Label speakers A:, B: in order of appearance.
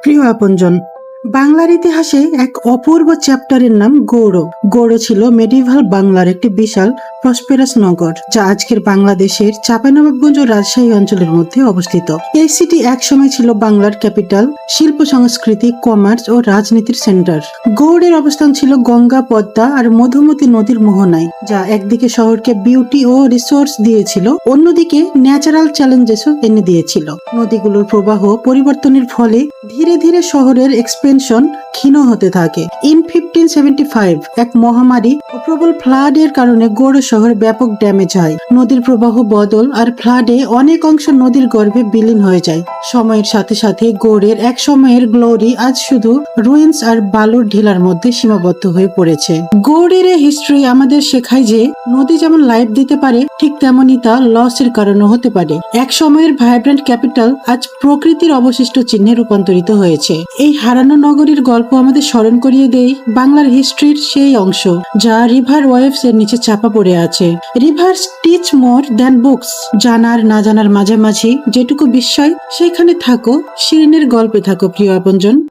A: প্রিয় আপনজন বাংলার ইতিহাসে এক অপূর্ব চ্যাপ্টারের নাম গৌড় গৌড় ছিল মেডিভাল বাংলার একটি বিশাল প্রসপেরাস নগর, যা আজকের বাংলাদেশের চাঁপানবাবগঞ্জ ও রাজশাহী অঞ্চলের মধ্যে অবস্থিত। এই সিটি একসময় ছিল বাংলার ক্যাপিটাল শিল্প সংস্কৃতি কমার্স ও রাজনীতির সেন্টার গৌড়ের অবস্থান ছিল গঙ্গা, পদ্মা আর মধুমতি নদীর মোহনায়, যা একদিকে শহরকে বিউটি ও রিসোর্স দিয়েছিল, অন্যদিকে ন্যাচারাল চ্যালেঞ্জেসও এনে দিয়েছিল। নদীগুলোর প্রবাহ পরিবর্তনের ফলে ধীরে ধীরে শহরের এক্সপেনশন ক্ষীণ হতে থাকে। ইন ফিফটিন এক মহামারী ও প্রবল ফ্লাড এর কারণে গৌড় শহর ব্যাপক ড্যামেজ হয়। নদীর প্রবাহ বদল আর ফ্লাডে অনেক অংশ নদীর গর্ভে বিলীন হয়ে যায়। সময়ের সাথে সাথে গৌড়ের এক সময়ের গ্লোরি আজ শুধু রুইন্স আর বালুর ঢিলার মধ্যে সীমাবদ্ধ হয়ে পড়েছে। গৌড়ের এই হিস্ট্রি আমাদের শেখায় যে, নদী যেমন লাইফ দিতে পারে, ঠিক তেমনই তা লসের কারণও হতে পারে। এক সময়ের ভাইব্রেন্ট ক্যাপিটাল আজ প্রকৃতির অবশিষ্ট চিহ্নে রূপান্তরিত হয়েছে। এই হারানো নগরীর গল্প আমাদের স্মরণ করিয়ে দেয় বাংলার হিস্ট্রির সেই অংশ, যা রিভার ওয়েভস এর নিচে চাপা পড়ে আছে। River teach more than books জানার না জানার মাঝামাঝি যেটুকু বিস্ময়, সেখানে থাকো, শিরিনের গল্পে থাকো, প্রিয় আপনজন।